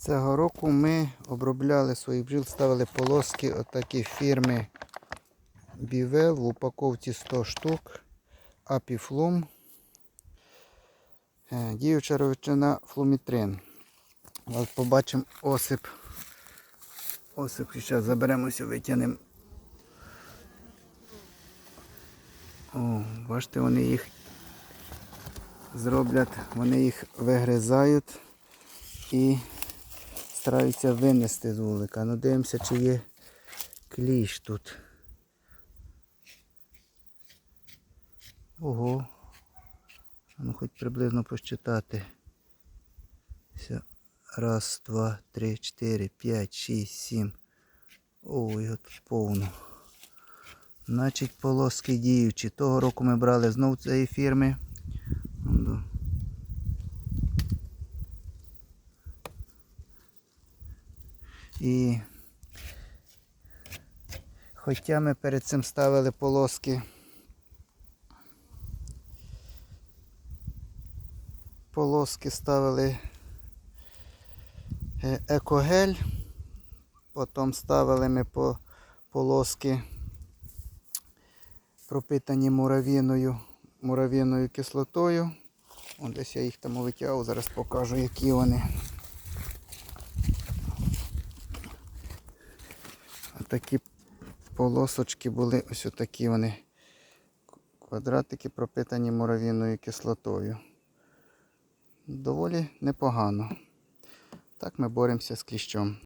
Цього року ми обробляли своїх бджіл, ставили полоски отакі фірми Бівел в упаковці 100 штук. Апіфлум. Е, Діюча речовина флумітрин. От побачимо осип. Осип, зараз заберемося, витягнемо. О, бачите, вони їх зроблять, вони їх вигризають і стараються винести з вулика. Ну дивимося, чи є кліщ тут. Ого. Ну хоч приблизно посчитати. Раз, два, три, чотири, п'ять, шість, сім. Ой, його тут повно. Значить, полоски діючі. Того року ми брали знов цієї фірми. І хоча ми перед цим ставили полоски. Полоски ставили е, екогель. Потім ставили ми по полоски пропитані муравіною, муравіною кислотою. Вон десь я їх там витягав, зараз покажу, які вони. Такі полосочки були, ось такі вони. Квадратики пропитані муравіною кислотою. Доволі непогано. Так ми боремося з кліщом.